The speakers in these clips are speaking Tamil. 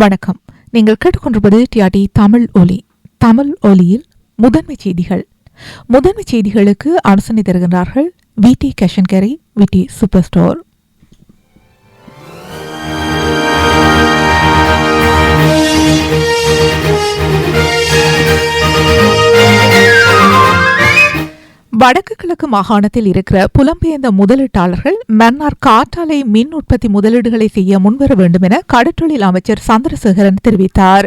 வணக்கம். நீங்கள் கேட்டுக்கொண்டிருப்பது டிஆர்டி தமிழ் ஒலி. தமிழ் ஒலியில் முதன்மை செய்திகள். முதன்மை செய்திகளுக்கு அனுசரணை தருகின்றார்கள் கேஷன்கேரி கேஷன்கரை விடி சூப்பர் ஸ்டோர். வடக்கு கிழக்கு மாகாணத்தில் இருக்கிற புலம்பெயர்ந்த முதலீட்டாளர்கள் மன்னார் காற்றாலை மின் உற்பத்தி முதலீடுகளை செய்ய முன்வர வேண்டும் என கடற்றொழில் அமைச்சர் சந்திரசேகரன் தெரிவித்தார்.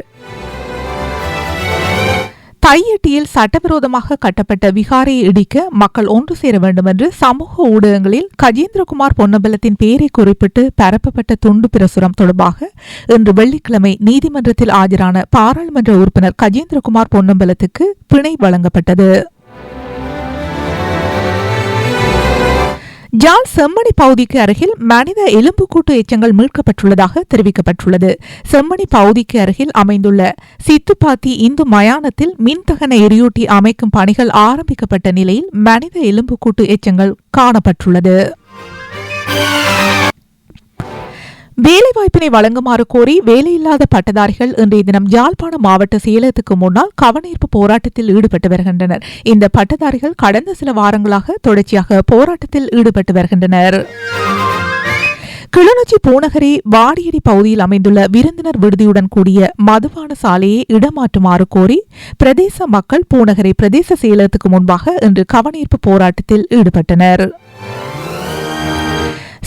தையட்டியில் சட்டவிரோதமாக கட்டப்பட்ட விகாரையை இடிக்க மக்கள் ஒன்று சேர வேண்டும் என்று சமூக ஊடகங்களில் கஜேந்திரகுமார் பொன்னம்பலத்தின் பெயரை குறிப்பிட்டு பரப்பப்பட்ட துண்டு பிரசுரம் தொடர்பாக இன்று வெள்ளிக்கிழமை நீதிமன்றத்தில் ஆஜரான பாராளுமன்ற உறுப்பினர் கஜேந்திரகுமார் பொன்னம்பலத்துக்கு பிணை வழங்கப்பட்டது. ஜால் செம்மணி பகுதிக்கு அருகில் மனித எலும்புக்கூட்டு எச்சங்கள் மீட்கப்பட்டுள்ளதாக தெரிவிக்கப்பட்டுள்ளது. செம்மணி பகுதிக்கு அருகில் அமைந்துள்ள சித்துப்பாத்தி இந்து மயானத்தில் மின்தகன எரியூட்டி அமைக்கும் பணிகள் ஆரம்பிக்கப்பட்ட நிலையில் மனித எலும்புக்கூட்டு எச்சங்கள் காணப்பட்டுள்ளது. வேலைவாய்ப்பினை வழங்குமாறு கோரி வேலையில்லாத பட்டதாரிகள் இன்றைய தினம் யாழ்ப்பாணம் மாவட்ட செயலகத்துக்கு முன்னால் கவனீர்ப்பு போராட்டத்தில் ஈடுபட்டு வருகின்றனர். இந்த பட்டதாரிகள் கடந்த சில வாரங்களாக தொடர்ச்சியாக போராட்டத்தில் ஈடுபட்டு வருகின்றனர். கிளிநொச்சி பூநகரி வாடியடி பகுதியில் அமைந்துள்ள விருந்தினர் விடுதியுடன் கூடிய மதுபான சாலையை இடமாற்றுமாறு கோரி பிரதேச மக்கள் பூநகரி பிரதேச செயலகத்துக்கு முன்பாக இன்று கவனீர்ப்பு போராட்டத்தில் ஈடுபட்டனர்.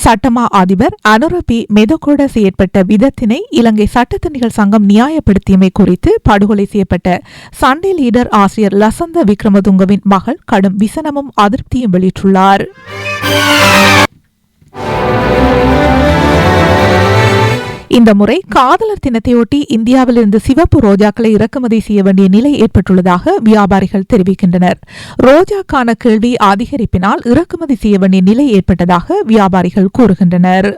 சட்டமா அதிபர் அனுரபி மெதகோட செயற்பட்ட விதத்தினை இலங்கை சட்டத்தணிகள் சங்கம் நியாயப்படுத்தியமை குறித்து படுகொலை செய்யப்பட்ட சண்டே லீடர் ஆசிரியர் லசந்த விக்ரமதுங்கவின் மகள் கடும் விசனமும் அதிருப்தியும் வெளியிட்டுள்ளார். இந்த முறை காதலர் தினத்தையொட்டி இந்தியாவிலிருந்து சிவப்பு ரோஜாக்களை இறக்குமதி செய்ய வேண்டிய நிலை ஏற்பட்டுள்ளதாக வியாபாரிகள் தெரிவிக்கின்றனர். ரோஜாக்கான கேள்வி அதிகரிப்பினால் இறக்குமதி செய்ய வேண்டிய நிலை ஏற்பட்டதாக வியாபாரிகள் கூறுகின்றனர்.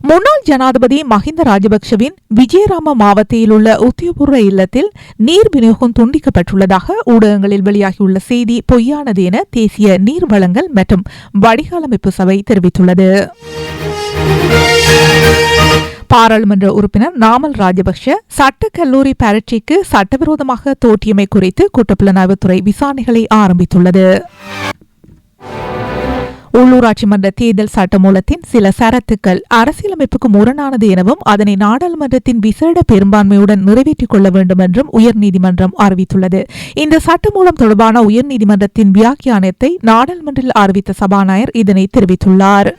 முன்னாள் ஜனாதிபதி மஹிந்த ராஜபக்ஷவின் விஜயராம மாவட்டத்தில் உள்ள உத்தியபூர்வ இல்லத்தில் நீர் விநியோகம் துண்டிக்கப்பட்டுள்ளதாக ஊடகங்களில் வெளியாகியுள்ள செய்தி பொய்யானது என தேசிய நீர் வளங்கள் மற்றும் வடிகாலமைப்பு சபை தெரிவித்துள்ளது. பாராளுமன்ற உறுப்பினர் நாமல் ராஜபக்ஷ சட்ட கல்லூரி பரீட்சைக்கு சட்டவிரோதமாக தோற்றியமை குறித்து குற்றப்புலனாய்வுத்துறை விசாரணைகளை ஆரம்பித்துள்ளது. உள்ளூராட்சி மன்ற தேர்தல் சட்டமூலத்தின் சில சரத்துக்கள் அரசியலமைப்புக்கு முரணானது எனவும் அதனை நாடாளுமன்றத்தின் விசேட பெரும்பான்மையுடன் நிறைவேற்றிக் கொள்ள வேண்டும் என்றும் உயர்நீதிமன்றம் அறிவித்துள்ளது. இந்த சட்டமூலம் தொடர்பான உயர்நீதிமன்றத்தின் வியாக்கியானத்தை நாடாளுமன்றில் அறிவித்த சபாநாயகர் இதனை தெரிவித்துள்ளார்.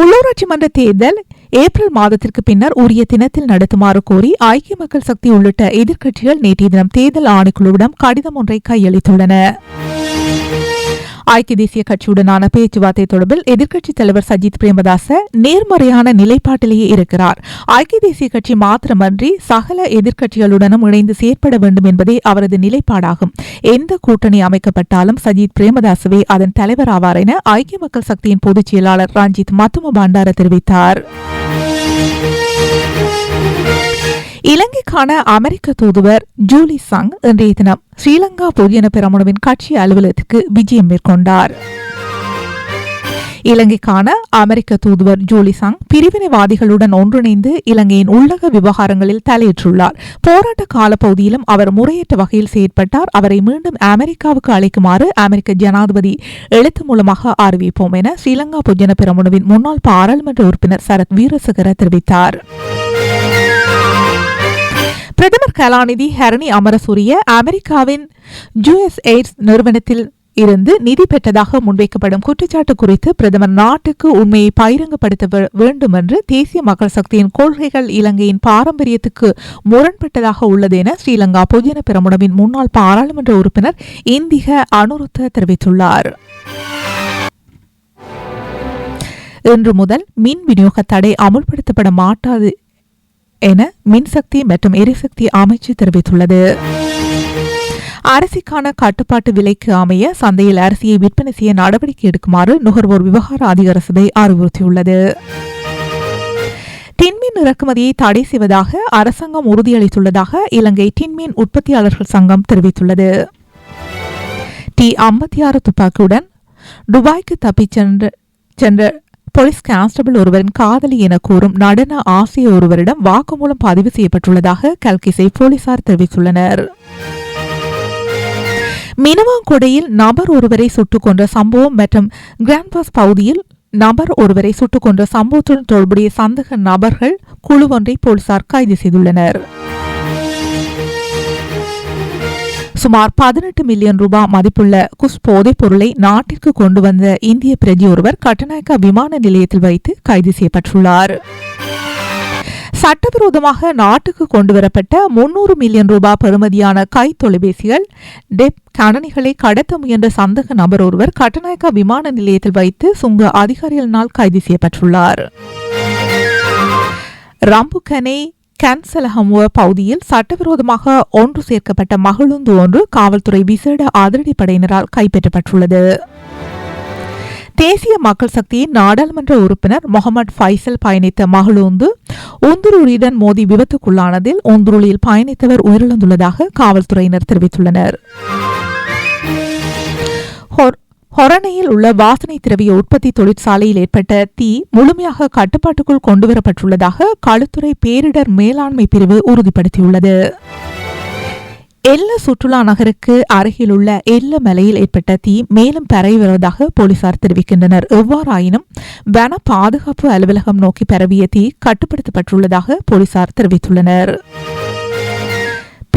உள்ளூராட்சி மன்ற தேர்தல் ஏப்ரல் மாதத்திற்கு பின்னர் உரிய தினத்தில் நடத்துமாறு கோரி ஐக்கிய மக்கள் சக்தி உள்ளிட்ட எதிர்க்கட்சிகள் நேற்றைய தினம் தேர்தல் ஆணைக்குழுவிடம் கடிதம் ஒன்றை கையளித்துள்ளன. ஐக்கிய தேசிய கட்சியுடனான பேச்சுவார்த்தை தொடர்பில் எதிர்க்கட்சித் தலைவர் சஜித் பிரேமதாச நேர்மறையான நிலைப்பாட்டிலேயே இருக்கிறார். ஐக்கிய தேசிய கட்சி மாத்திரமன்றி சகல எதிர்க்கட்சிகளுடனும் இணைந்து செயற்பட வேண்டும் என்பதே அவரது நிலைப்பாடாகும். எந்த கூட்டணி அமைக்கப்பட்டாலும் சஜித் பிரேமதாசவே அதன் தலைவர் ஆவார் என ஐக்கிய மக்கள் சக்தியின் பொதுச் செயலாளர் ரஞ்சித் மத்தும பண்டார தெரிவித்தார். இலங்கைக்கான அமெரிக்க தூதுவர் ஜூலி சங் இன்றைய தினம் ஸ்ரீலங்கா பொதுஜன பெரமுனவின் கட்சி அலுவலகத்துக்கு விஜயம் மேற்கொண்டார். இலங்கைக்கான அமெரிக்க தூதுவர் ஜூலி சங் பிரிவினைவாதிகளுடன் ஒன்றிணைந்து இலங்கையின் உள்ளக விவகாரங்களில் தலையிட்டுள்ளார். போராட்ட காலப்பகுதியிலும் அவர் முறையற்ற வகையில் செயற்பட்டார். அவரை மீண்டும் அமெரிக்காவுக்கு அழைக்குமாறு அமெரிக்க ஜனாதிபதி எழுத்து மூலமாக அறிவிப்போம் என ஸ்ரீலங்கா பொதுஜன பெரமுனவின் முன்னாள் பாராளுமன்ற உறுப்பினர் சரத் வீரசகர தெரிவித்தார். பிரதமர் கலாநிதி ஹரணி அமரசூரிய அமெரிக்காவின் ஜூஎஸ் எய்ட்ஸ் நிறுவனத்தில் இருந்து நிதி பெற்றதாக முன்வைக்கப்படும் குற்றச்சாட்டு குறித்து பிரதமர் நாட்டுக்கு உண்மையை பகிரங்கப்படுத்த வேண்டும் என்று தேசிய மக்கள் சக்தியின் கொள்கைகள் இலங்கையின் பாரம்பரியத்துக்கு முரண்பட்டதாக உள்ளது என ஸ்ரீலங்கா பொதுஜன பெரமுனவின் முன்னாள் பாராளுமன்ற உறுப்பினர் இந்திக அனுருத்த தெரிவித்துள்ளார். இன்று முதல் மின் விநியோக தடை அமுல்படுத்தப்பட மாட்டாது என மின்சக்தி மற்றும் எரிசக்தி அமைச்சு தெரிவித்துள்ளது. அரிசிக்கான கட்டுப்பாட்டு விலைக்கு அமைய சந்தையில் அரிசியை விற்பனை செய்ய நடவடிக்கை எடுக்குமாறு நுகர்வோர் விவகார அதிகார சபை அறிவுறுத்தியுள்ளது. டின்மீன் இறக்குமதியை தடை செய்வதாக அரசாங்கம் உறுதியளித்துள்ளதாக இலங்கை டின்மீன் உற்பத்தியாளர்கள் சங்கம் தெரிவித்துள்ளது. டி ஐம்பத்தி ஆறு துப்பாக்கியுடன் துபாய்க்கு தப்பிச் சென்ற சென்ற போலீஸ் கான்ஸ்டபிள் ஒருவரின் காதலி என கூறும் நடன ஆசிய ஒருவரிடம் வாக்குமூலம் பதிவு செய்யப்பட்டுள்ளதாக கல்கிசை போலீசார் தெரிவித்துள்ளனர். மினவாங்கொடையில் நபர் ஒருவரை சுட்டுக் கொன்ற சம்பவம் மற்றும் கிராண்ட்பாஸ் பகுதியில் நபர் ஒருவரை சுட்டுக் கொன்ற சம்பவத்துடன் தொடர்புடைய சந்தேக நபர்கள் குழு ஒன்றை போலீசார் கைது செய்துள்ளனர். சுமார் பதினெட்டு மில்லியன் ரூபாய் மதிப்புள்ள குஸ் போதைப் பொருளை நாட்டிற்கு கொண்டு வந்த இந்திய பிரதி ஒருவர் கட்டநாயக்கா விமான நிலையத்தில் வைத்து கைது செய்யப்பட்டுள்ளார். சட்டவிரோதமாக நாட்டுக்கு கொண்டுவரப்பட்ட முன்னூறு மில்லியன் ரூபாய் பெறுமதியான கை தொலைபேசிகள் டெப் கணனிகளை கடத்த முயன்ற சந்தக நபர் ஒருவர் கட்டநாயக்கா விமான நிலையத்தில் வைத்து சுங்க அதிகாரிகளினால் கைது செய்யப்பட்டுள்ளார். ரம்புகனே கேன்சலஹமுவ பகுதியில் சட்டவிரோதமாக ஒன்று சேர்க்கப்பட்ட மகளுந்து ஒன்று காவல்துறை விசேட அதிரடிப்படையினரால் கைப்பற்றப்பட்டுள்ளது தேசிய மக்கள் சக்தியின் நாடாளுமன்ற உறுப்பினர் முகமது ஃபைசல் பயணித்த மகளூந்து உந்துருளியுடன் மோதி விபத்துக்குள்ளானதில் உந்துருளியில் பயணித்தவர் உயிரிழந்துள்ளதாக காவல்துறையினர் தெரிவித்துள்ளனர் ஹொரணையில் உள்ள வாசனை திரவிய உற்பத்தி தொழிற்சாலையில் ஏற்பட்ட தீ முழுமையாக கட்டுப்பாட்டுக்குள் கொண்டுவரப்பட்டுள்ளதாக களுத்துறை பேரிடர் மேலாண்மை பிரிவு உறுதிப்படுத்தியுள்ளது. எல்ல சுற்றுலா நகருக்கு அருகிலுள்ள எல்ல மலையில் ஏற்பட்ட தீ மேலும் பரவி வருவதாக போலீசார் தெரிவிக்கின்றனர். எவ்வாறாயினும் வன பாதுகாப்பு அலுவலகம் நோக்கி பரவிய தீ கட்டுப்படுத்தப்பட்டுள்ளதாக போலீசார் தெரிவித்துள்ளனர்.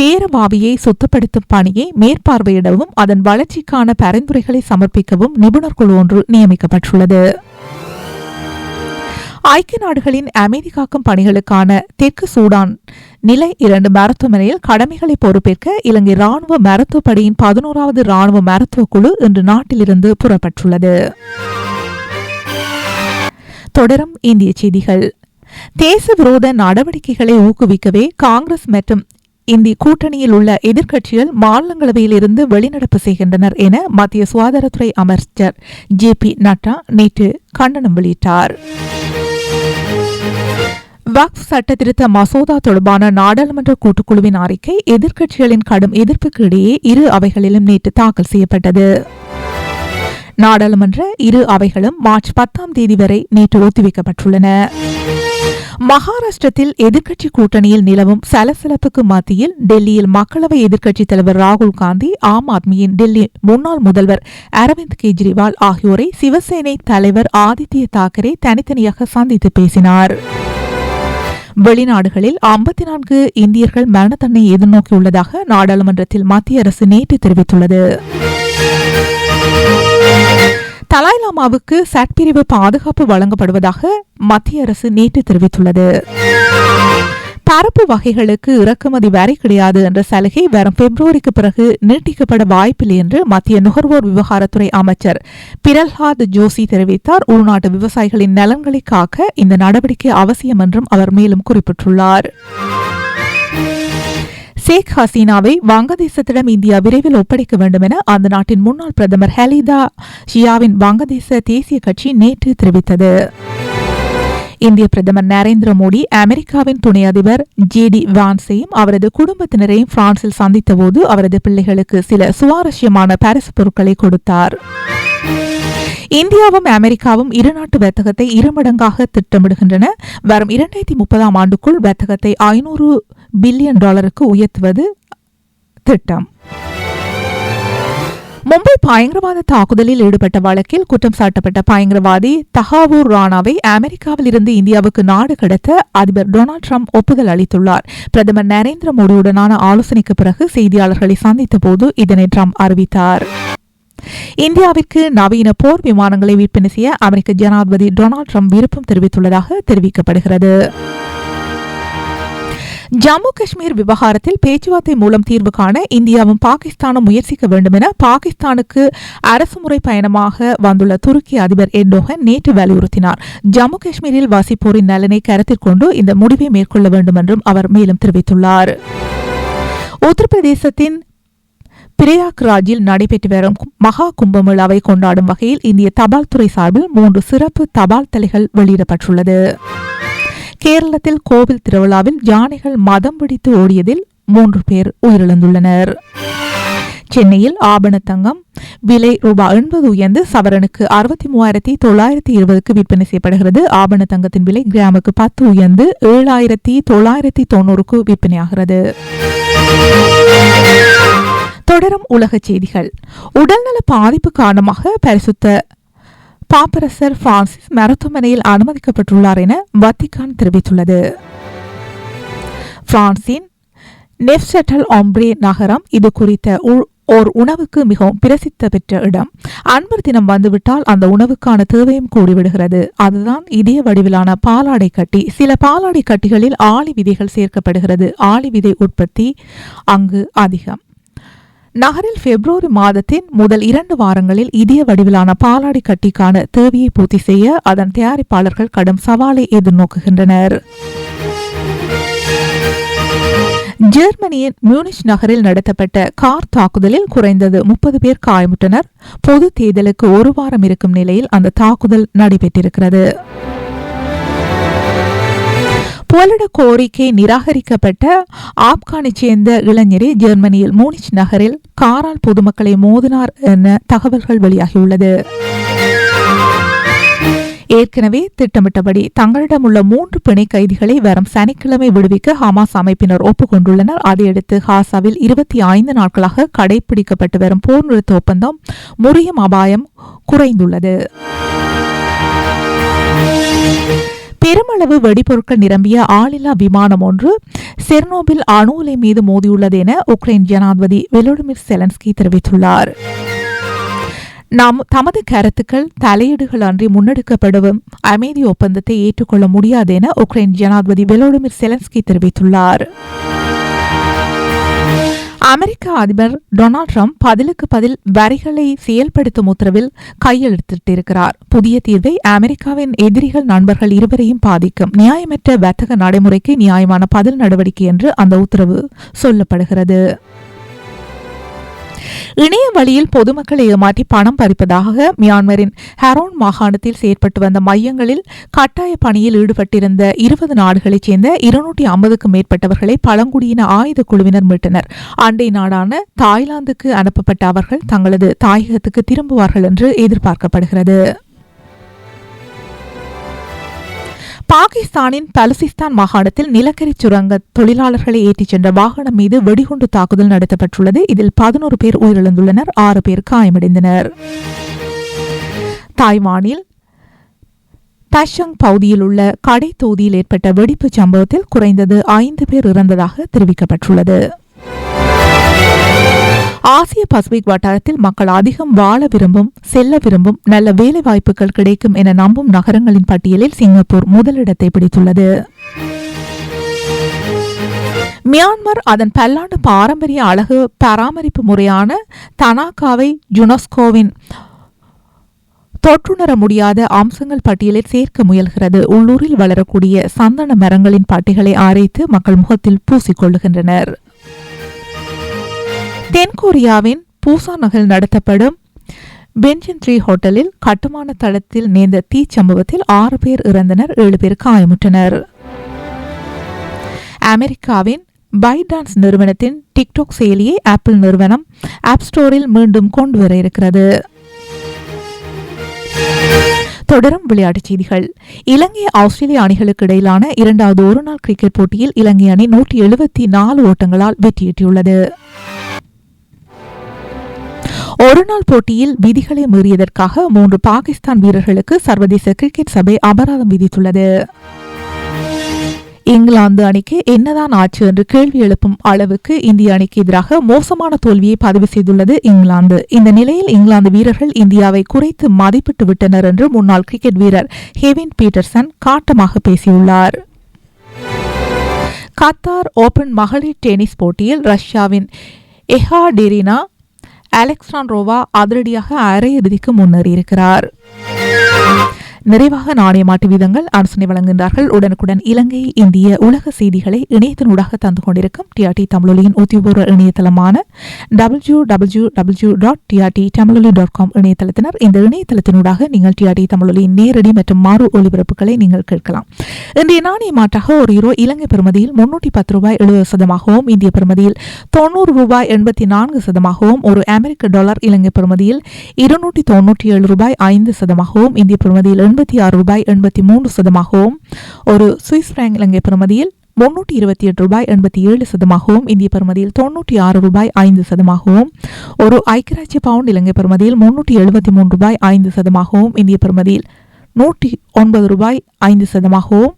பேரபாவியை சுத்தப்படுத்தும் பணியை மேற்பார்வையிடவும் அதன் வளர்ச்சிக்கான பரிந்துரைகளை சமர்ப்பிக்கவும் நிபுணர் குழு ஒன்று நியமிக்கப்பட்டுள்ளது. ஐக்கிய நாடுகளின் அமைதி காக்கும் பணிகளுக்கான தெற்கு சூடான் நிலை இரண்டு மருத்துவமனையில் கடமைகளை பொறுப்பேற்க இலங்கை ராணுவ மருத்துவ படையின் பதினோராவது ராணுவ மருத்துவ குழு இன்று நாட்டிலிருந்து புறப்பட்டுள்ளது. தொடரும் இந்திய செய்திகள். தேச விரோத நடவடிக்கைகளை ஊக்குவிக்கவே காங்கிரஸ் மற்றும் இந்தி கூட்டணியில் உள்ள எதிர்க்கட்சிகள் மாநிலங்களவையில் இருந்து வெளிநடப்பு செய்கின்றனர் என மத்திய சுகாதாரத்துறை அமைச்சர் ஜே பி நட்டா நேற்று கண்டனம் வெளியிட்டார். வக்ஃப் சட்டத்திருத்த மசோதா தொடர்பான நாடாளுமன்ற கூட்டுக்குழுவின் அறிக்கை எதிர்க்கட்சிகளின் கடும் எதிர்ப்புக்கு இடையே இரு அவைகளிலும் நேற்று தாக்கல் செய்யப்பட்டது. நாடாளுமன்ற இரு அவைகளும் மார்ச் பத்தாம் தேதி வரை நேற்று ஒத்திவைக்கப்பட்டுள்ளன. மகாராஷ்டிரத்தில் எதிர்க்கட்சி கூட்டணியில் நிலவும் சலசலப்புக்கு மத்தியில் டெல்லியில் மக்களவை எதிர்க்கட்சித் தலைவர் ராகுல் காந்தி ஆம் ஆத்மியின் டெல்லி முன்னாள் முதல்வர் அரவிந்த் கெஜ்ரிவால் ஆகியோரை சிவசேனை தலைவர் ஆதித்ய தாக்கரே தனித்தனியாக சந்தித்து பேசினார். வெளிநாடுகளில் ஐம்பத்தி நான்கு இந்தியர்கள் மரண எதிர்நோக்கியுள்ளதாக நாடாளுமன்றத்தில் மத்திய அரசு நேற்று தெரிவித்துள்ளது. தலாய்லாமாவுக்கு சட்பிரிவு பாதுகாப்பு வழங்கப்படுவதாக மத்திய அரசு நேற்று தெரிவித்துள்ளது. பரப்பு வகைகளுக்கு இறக்குமதி வரி கிடையாது என்ற சலுகை வரும் பிப்ரவரிக்கு பிறகு நீட்டிக்கப்பட வாய்ப்பில்லை என்று மத்திய நுகர்வோர் விவகாரத்துறை அமைச்சர் பிரல்ஹாத் ஜோஷி தெரிவித்தார். உள்நாட்டு விவசாயிகளின் நலன்களை காக்க இந்த நடவடிக்கை அவசியம் என்றும் அவர் மேலும் குறிப்பிட்டுள்ளார். ஷேக் ஹசீனாவை வங்கதேசத்திடம் இந்தியா விரைவில் ஒப்படைக்க வேண்டும் என அந்த நாட்டின் முன்னாள் பிரதமர் ஹலிதா ஷியாவின் வங்கதேச தேசிய கட்சி நேற்று தெரிவித்தது. இந்திய பிரதமர் நரேந்திர மோடி அமெரிக்காவின் துணை அதிபர் ஜே டி வான்ஸையும் அவரது குடும்பத்தினரையும் பிரான்சில் சந்தித்தபோது அவரது பிள்ளைகளுக்கு சில சுவாரஸ்யமான பரிசு பொருட்களை கொடுத்தார். இந்தியாவும் அமெரிக்காவும் இருநாட்டு வர்த்தகத்தை இருமடங்காக திட்டமிடுகின்றன. வரும் இரண்டாயிரத்தி முப்பதாம் ஆண்டுக்குள் வர்த்தகத்தை ஐநூறு பில்லியன் டாலருக்கு உயர்த்துவது திட்டம். மும்பை பயங்கரவாத தாக்குதலில் ஈடுபட்ட வழக்கில் குற்றம் சாட்டப்பட்ட பயங்கரவாதி தஹாவூர் ராணாவை அமெரிக்காவில் இருந்து இந்தியாவுக்கு நாடு கடத்த அதிபர் டொனால்டு ட்ரம்ப் ஒப்புதல் அளித்துள்ளார். பிரதமர் நரேந்திர மோடியுடனான ஆலோசனைக்கு பிறகு செய்தியாளர்களை சந்தித்த போது இதனை ட்ரம்ப் அறிவித்தார். இந்தியாவிற்கு நவீன போர் விமானங்களை விற்பனை செய்ய அமெரிக்க ஜனாதிபதி டொனால்டு ட்ரம்ப் விருப்பம் தெரிவித்துள்ளதாக தெரிவிக்கப்படுகிறது. ஜம்மு காஷ்மீர் விவகாரத்தில் பேச்சுவார்த்தை மூலம் தீர்வு காண இந்தியாவும் பாகிஸ்தானும் முயற்சிக்க வேண்டும் என பாகிஸ்தானுக்கு அரசுமுறை பயணமாக வந்துள்ள துருக்கி அதிபர் எர்டோகன் நேற்று வலியுறுத்தினார். ஜம்மு காஷ்மீரில் வசிப்போரின் நலனை கருத்தில் கொண்டு இந்த முடிவை மேற்கொள்ள வேண்டும் என்றும் அவர் மேலும் தெரிவித்துள்ளார். உத்தரப்பிரதேசத்தின் பிரயாக்ராஜில் நடைபெற்று வரும் மகா கும்பமேளாவை கொண்டாடும் வகையில் இந்திய தபால் துறை சார்பில் மூன்று சிறப்பு தபால் தலைகள் வெளியிடப்பட்டுள்ளது. கேரளத்தில் கோவில் திருவிழாவில் யானைகள் மதம் பிடித்து ஓடியதில் மூன்று பேர் உயிரிழந்துள்ளனர். சென்னையில் ஆபண தங்கம் விலை ரூபாய் எண்பது உயர்ந்து சவரனுக்கு அறுபத்தி மூவாயிரத்தி தொள்ளாயிரத்தி இருபதுக்கு விற்பனை செய்யப்படுகிறது. ஆபண தங்கத்தின் விலை கிராமுக்கு பத்து உயர்ந்து ஏழாயிரத்தி தொள்ளாயிரத்தி தொண்ணூறுக்கு விற்பனையாகிறது. தொடரும் உலகச் செய்திகள். உடல்நல பாதிப்பு காரணமாக பரிசுத்த பாப்பரசர் பிரான்சிஸ் மருத்துவமனையில் அனுமதிக்கப்பட்டுள்ளார் என வத்திகான் தெரிவித்துள்ளது. பிரான்சின் நெஃப்செட்டல் ஆம்ப்ரே நகரம் இது குறித்த ஓர் உணவுக்கு மிகவும் பிரசித்த பெற்ற இடம். அன்பர் தினம் வந்துவிட்டால் அந்த உணவுக்கான தேவையும் கூடிவிடுகிறது. அதுதான் இதய வடிவிலான பாலாடை கட்டி. சில பாலாடை கட்டிகளில் ஆளி விதைகள் சேர்க்கப்படுகிறது. ஆளி விதை உற்பத்தி அங்கு அதிகம். நகரில் பிப்ரவரி மாதத்தின் முதல் இரண்டு வாரங்களில் இதய வடிவிலான பாலாடி கட்டிக்கான தேவையை பூர்த்தி செய்ய அதன் தயாரிப்பாளர்கள் கடும் சவாலை எதிர்நோக்குகின்றனர். ஜெர்மனியின் மியூனிச் நகரில் நடத்தப்பட்ட கார் தாக்குதலில் குறைந்தது முப்பது பேர் காயமுற்றனர். பொது தேர்தலுக்கு ஒரு வாரம் இருக்கும் நிலையில் அந்த தாக்குதல் நடைபெற்றிருக்கிறது. புகலிட கோரிக்கை நிராகரிக்கப்பட்ட ஆப்கானை சேர்ந்த இளைஞரை ஜெர்மனியில் மூனிச் நகரில் காரால் பொதுமக்களை மோதினார் என தகவல்கள் வெளியாகியுள்ளது. ஏற்கனவே திட்டமிட்டபடி தங்களிடம் உள்ள மூன்று பிணை கைதிகளை வரும் சனிக்கிழமை விடுவிக்க ஹமாஸ் அமைப்பினர் ஒப்புக்கொண்டுள்ளனர். அதையடுத்து ஹாசாவில் இருபத்தி ஐந்து நாட்களாக கடைபிடிக்கப்பட்டு வரும் போர் நிறுத்த ஒப்பந்தம் முறியும் அபாயம் குறைந்துள்ளது. பெருமளவு வெடிபொருட்கள் நிரம்பிய ஆளில்லா விமானம் ஒன்று செர்னோபில் அணு உலை மீது மோதியுள்ளது என உக்ரைன் ஜனாதிபதி வெலோடிமிர் செலன்ஸ்கி தெரிவித்துள்ளார். நாம் தமது கருத்துக்கள் தலையீடுகள் அன்றி முன்னெடுக்கப்படும் அமைதி ஒப்பந்தத்தை ஏற்றுக்கொள்ள முடியாது என உக்ரைன் ஜனாதிபதி வெலோடிமிர் செலன்ஸ்கி தெரிவித்துள்ளார். அமெரிக்க அதிபர் டொனால்ட் ட்ரம்ப் பதிலுக்கு பதில் வரிகளை செயல்படுத்தும் உத்தரவில் கையெழுத்திட்டிருக்கிறார். புதிய தீர்வை அமெரிக்காவின் எதிரிகள் நண்பர்கள் இருவரையும் பாதிக்கும். நியாயமற்ற வர்த்தக நடைமுறைக்கு நியாயமான பதில் நடவடிக்கை என்று அந்த உத்தரவு சொல்லப்படுகிறது. இணைய வழியில் பொதுமக்களை ஏமாற்றி பணம் பறிப்பதாக மியான்மரின் ஹரோன் மாகாணத்தில் செயற்பட்டு வந்த மையங்களில் கட்டாய பணியில் ஈடுபட்டிருந்த இருபது நாடுகளைச் சேர்ந்த இருநூற்றி ஐம்பதுக்கும் மேற்பட்டவர்களை பழங்குடியின ஆயுத குழுவினர் மீட்டனர். அண்டை நாடான தாய்லாந்துக்கு அனுப்பப்பட்ட அவர்கள் தங்களது தாயகத்துக்கு திரும்புவார்கள் என்று எதிர்பார்க்கப்படுகிறது. பாகிஸ்தானின் பலுசிஸ்தான் மாகாணத்தில் நிலக்கரி சுரங்க தொழிலாளர்களை ஏற்றிச் சென்ற வாகனம் மீது வெடிகுண்டு தாக்குதல் நடத்தப்பட்டுள்ளது. இதில் பதினோரு பேர் உயிரிழந்துள்ளனர் ஆறு பேர் காயமடைந்தனர். தாய்வானில் தஷங் பகுதியில் உள்ள கடை தொகுதியில் ஏற்பட்ட வெடிப்பு சம்பவத்தில் குறைந்தது ஐந்து பேர் இறந்ததாக தெரிவிக்கப்பட்டுள்ளது. ஆசிய பசிபிக் வட்டாரத்தில் மக்கள் அதிகம் வாழ விரும்பும் செல்ல விரும்பும் நல்ல வேலை வாய்ப்புகள் கிடைக்கும் என நம்பும் நகரங்களின் பட்டியலில் சிங்கப்பூர் முதலிடத்தை பிடித்துள்ளது. மியான்மர் அதன் பல்லாண்டு பாரம்பரிய அழகு பராமரிப்பு முறையான தனாகாவை யுனெஸ்கோவின் தொற்றுணர முடியாத அம்சங்கள் பட்டியலில் சேர்க்க முயல்கிறது. உள்ளூரில் வளரக்கூடிய சந்தன மரங்களின் பட்டிகளை ஆரைத்து மக்கள் முகத்தில் பூசிக்கொள்ளுகின்றனர். தென்கொரியாவின் பூசா நகரில் நடத்தப்படும் பெஞ்சின் த்ரீ ஹோட்டலில் கட்டுமான தளத்தில் நேர்ந்த தீச்சம்பவத்தில் ஆறு பேர் இறந்தனர் ஏழு பேர் காயமுற்றனர். அமெரிக்காவின் பைடான்ஸ் நிறுவனத்தின் டிக்டாக் செயலியை ஆப்பிள் நிறுவனம் ஆப் ஸ்டோரில் மீண்டும் கொண்டு வர இருக்கிறது. தொடரும் விளையாட்டுச் செய்திகள். இலங்கை ஆஸ்திரேலிய அணிகளுக்கு இடையிலான இரண்டாவது ஒருநாள் கிரிக்கெட் போட்டியில் இலங்கை அணி நூற்றி எழுபத்தி நாலு ஓட்டங்களால் வெற்றியீட்டியுள்ளது ஒருநாள் போட்டியில் விதிகளை மீறியதற்காக மூன்று பாகிஸ்தான் வீரர்களுக்கு சர்வதேச கிரிக்கெட் சபை அபராதம் விதித்துள்ளது. இங்கிலாந்து அணிக்கு என்னதான் ஆச்சு என்று கேள்வி எழுப்பும் அளவுக்கு இந்திய அணிக்கு எதிராக மோசமான தோல்வியை பதிவு செய்துள்ளது இங்கிலாந்து. இந்த நிலையில் இங்கிலாந்து வீரர்கள் இந்தியாவை குறைத்து மதிப்பிட்டு விட்டனர் என்று முன்னாள் கிரிக்கெட் வீரர் ஹெவின் பீட்டர்சன் காட்டமாக பேசியுள்ளார். கத்தார் ஓபன் மகளிர் டென்னிஸ் போட்டியில் ரஷ்யாவின் எஹா டெரினா அலெக்சாண்ட்ரோவா அதிரடியாக அரையிறுதிக்கு முன்னேறியிருக்கிறார். நிறைவாக நாணயமாட்டு வீதங்கள் ஆலோசனை வழங்குகின்றார்கள். உடனுக்குடன் இலங்கை இந்திய உலக செய்திகளை இணையத்தினூடாக தந்து கொண்டிருக்கும் டிஆர்டி தமிழொலியின் உத்தியபூர்வ இணையதளமான W W W dot TRT Tamiloli dot com இணையதளத்தினர் இந்த இணையதளத்தினூடாக நீங்கள் டிஆர்டி தமிழொலியின் நேரடி மற்றும் மாறு ஒலிபரப்புகளை நீங்கள் கேட்கலாம். இன்றைய நாணய மாற்றாக ஒரு யூரோ இலங்கை பெறுமதியில் முன்னூற்றி பத்து ரூபாய் எழுபது சதமாகவும் இந்திய பெறுமதியில் தொண்ணூறு ரூபாய் எண்பத்தி நான்கு சதமாகவும் ஒரு அமெரிக்க டாலர் இலங்கை பெறுமதியில் இருநூற்றி தொன்னூற்றி ஏழு ரூபாய் ஐந்து சதமாகவும் இந்திய பெறுமதியில் எண்பத்தி ஆறு ரூபாய் எண்பத்தி மூன்று சதமாகவும் ஒரு சுவிஸ் பிராங்க் இலங்கை பெறுமதியில் முன்னூற்றி இருபத்தி எட்டு ரூபாய் எண்பத்தி ஏழு சதமாகவும் இந்திய பெறுமதியில் தொண்ணூற்றி ஆறு ரூபாய் ஐந்து சதமாகவும் ஒரு ஐக்கியராட்சிய பவுண்ட் இலங்கை பெறுமதியில் முன்னூற்றி எழுபத்தி மூன்று ரூபாய் ஐந்து சதமாகவும் இந்திய பெறுமதியில் நூற்றி ஒன்பது ரூபாய் ஐந்து சதமாகவும்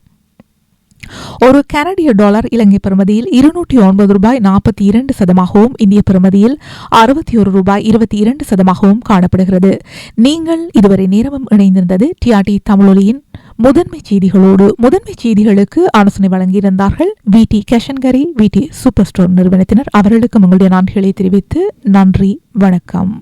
ஒரு கனடிய டாலர் இலங்கை பெறுமதியில் இருநூற்றி ஒன்பது ரூபாய் நாற்பத்தி இரண்டு சதமாகவும் இந்திய பெறுமதியில் அறுபத்தி ஒரு ரூபாய் இருபத்தி இரண்டு சதமாகவும் காணப்படுகிறது. நீங்கள் இதுவரை நேரமும் இணைந்திருந்தது டிஆர்டி தமிழொலியின் முதன்மை செய்திகளோடு. முதன்மை செய்திகளுக்கு ஆலோசனை வழங்கியிருந்தார்கள் வி டி கேஷன்கரி வி டி சூப்பர் ஸ்டோர் நிறுவனத்தினர். அவர்களுக்கும் உங்களுடைய நன்றிகளை தெரிவித்து நன்றி வணக்கம்.